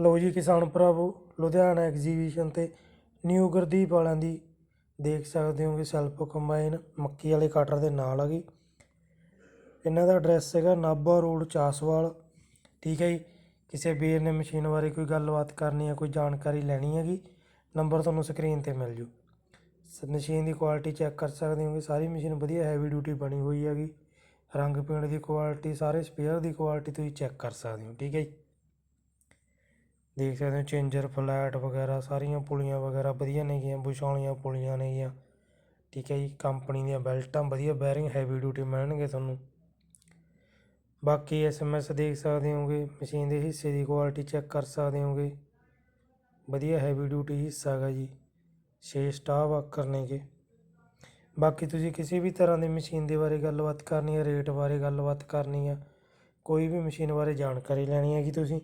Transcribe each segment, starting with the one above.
ਲਓ ਜੀ ਕਿਸਾਨ ਭਰਾਵੋ, ਲੁਧਿਆਣਾ ਐਗਜ਼ੀਬਿਸ਼ਨ ਤੇ ਨਿਊ ਗੁਰਦੀਪ ਵਾਲਿਆਂ ਦੀ ਦੇਖ ਸਕਦੇ ਹੋ ਕਿ ਸੈਲਫ ਕੰਬਾਈਨ ਮੱਕੀ ਵਾਲੇ ਕਟਰ ਦੇ ਨਾਲ ਹੈਗੀ ਇਹਨਾਂ ਦਾ ਐਡਰੈਸ ਹੈਗਾ ਨਾਭਾ ਰੋਡ ਚਾਸਵਾਲ। ਠੀਕ ਹੈ ਜੀ, ਕਿਸੇ ਵੀਰ ਨੇ ਮਸ਼ੀਨ ਬਾਰੇ ਕੋਈ ਗੱਲਬਾਤ ਕਰਨੀ ਹੈ ਕੋਈ ਜਾਣਕਾਰੀ ਲੈਣੀ ਹੈਗੀ ਨੰਬਰ ਤੁਹਾਨੂੰ ਸਕਰੀਨ ਤੇ ਮਿਲ ਜੂ। ਮਸ਼ੀਨ ਦੀ ਕੁਆਲਿਟੀ ਚੈੱਕ ਕਰ ਸਕਦੇ ਹੋ ਕਿ ਸਾਰੀ ਮਸ਼ੀਨ ਵਧੀਆ ਹੈਵੀ ਡਿਊਟੀ ਬਣੀ ਹੋਈ ਹੈਗੀ। ਰੰਗ ਪੇਂਟ ਦੀ ਕੁਆਲਿਟੀ ਸਾਰੇ ਸਪੇਅਰ ਦੀ ਕੁਆਲਿਟੀ ਤੁਸੀਂ ਚੈੱਕ ਕਰ ਸਕਦੇ ਹੋ, ਠੀਕ ਹੈ ਜੀ। ਦੇਖ ਸਕਦੇ ਹੋ, ਚੇਂਜਰ, ਫਲੈਟ ਵਗੈਰਾ, ਸਾਰੀਆਂ ਪੁਲੀਆਂ ਵਗੈਰਾ ਵਧੀਆ ਨੇਗੀਆਂ ਬੁਸ਼ ਵਾਲੀਆਂ ਪੁਲੀਆਂ ਨੇਗੀਆਂ ਠੀਕ ਹੈ ਜੀ, ਕੰਪਨੀ ਦੀਆਂ ਬੈਲਟਾਂ ਵਧੀਆ ਬੈਰਿੰਗ ਹੈਵੀ ਡਿਊਟੀ ਮਿਲਣਗੇ ਤੁਹਾਨੂੰ। ਬਾਕੀ ਐਸਐਮਐਸ ਦੇਖ ਸਕਦੇ ਹੋਗੇ, ਮਸ਼ੀਨ ਦੇ ਹਿੱਸੇ ਦੀ ਕੁਆਲਿਟੀ ਚੈੱਕ ਕਰ ਸਕਦੇ ਹੋਗੇ। ਵਧੀਆ ਹੈਵੀ ਡਿਊਟੀ ਹਿੱਸਾ ਹੈਗਾ ਜੀ 6 ਸਟਾਫ ਵਰਕਰ ਨੇਗੇ। ਬਾਕੀ ਤੁਸੀਂ ਕਿਸੇ ਵੀ ਤਰ੍ਹਾਂ ਦੀ ਮਸ਼ੀਨ ਦੇ ਬਾਰੇ ਗੱਲਬਾਤ ਕਰਨੀ ਹੈ ਰੇਟ ਬਾਰੇ ਗੱਲਬਾਤ ਕਰਨੀ ਹੈ, ਕੋਈ ਵੀ ਮਸ਼ੀਨ ਬਾਰੇ ਜਾਣਕਾਰੀ ਲੈਣੀ ਹੈ ਹੈਗੀ ਤੁਸੀਂ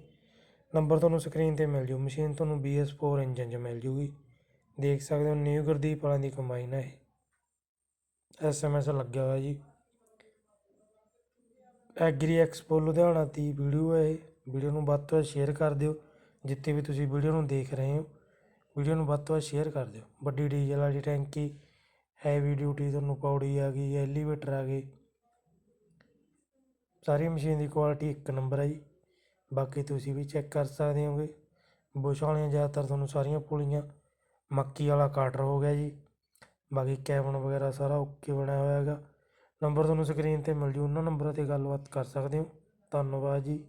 ਨੰਬਰ ਤੁਹਾਨੂੰ ਸਕਰੀਨ ਤੇ ਮਿਲ ਜੂ, ਮਸ਼ੀਨ ਤੁਹਾਨੂੰ BS4 ਇੰਜਨ 'ਚ ਮਿਲ ਜੂਗੀ। ਦੇਖ ਸਕਦੇ ਹੋ ਨਿਊ ਗੁਰਦੀਪ ਵਾਲਿਆਂ ਦੀ ਕੰਬਾਈਨ ਹੈ ਇਹ। ਐਸਐਮਐਸ ਲੱਗਿਆ ਹੋਇਆ ਜੀ। ਐਗਰੀ ਐਕਸਪੋ ਲੁਧਿਆਣਾ ਦੀ ਵੀਡੀਓ ਹੈ ਇਹ। ਵੀਡੀਓ ਨੂੰ ਵੱਧ ਤੋਂ ਵੱਧ ਸ਼ੇਅਰ ਕਰ ਦਿਓ, ਜਿੱਥੇ ਵੀ ਤੁਸੀਂ ਵੀਡੀਓ ਨੂੰ ਦੇਖ ਰਹੇ ਹੋ। ਵੀਡੀਓ ਨੂੰ ਵੱਧ ਤੋਂ ਵੱਧ ਸ਼ੇਅਰ ਕਰ ਦਿਓ। ਵੱਡੀ ਡੀਜ਼ਲ ਵਾਲੀ ਟੈਂਕੀ, ਹੈਵੀ ਡਿਊਟੀ ਤੁਹਾਨੂੰ ਪੌੜੀ ਆ ਗਈ, ਐਲੀਵੇਟਰ ਆ ਗਏ। ਸਾਰੀ ਮਸ਼ੀਨ ਦੀ ਕੁਆਲਿਟੀ ਇੱਕ ਨੰਬਰ ਹੈ ਜੀ। ਬਾਕੀ ਤੁਸੀਂ ਵੀ ਚੈੱਕ ਕਰ ਸਕਦੇ ਹੋਗੇ। ਬੁਸ਼ ਵਾਲੀਆਂ ਜ਼ਿਆਦਾਤਰ ਤੁਹਾਨੂੰ ਸਾਰੀਆਂ ਪੁਲੀਆਂ ਮੱਕੀ ਵਾਲਾ ਕਾਟਰ ਹੋ ਗਿਆ ਜੀ। ਬਾਕੀ ਕੈਬਨ ਵਗੈਰਾ ਸਾਰਾ ਓਕੇ ਬਣਿਆ ਹੋਇਆ ਹੈਗਾ। ਨੰਬਰ ਤੁਹਾਨੂੰ ਸਕਰੀਨ ਤੇ ਮਿਲ ਜੂ, ਉਹਨਾਂ ਨੰਬਰਾਂ ਤੇ ਗੱਲਬਾਤ ਕਰ ਸਕਦੇ ਹੋ। ਧੰਨਵਾਦ ਜੀ।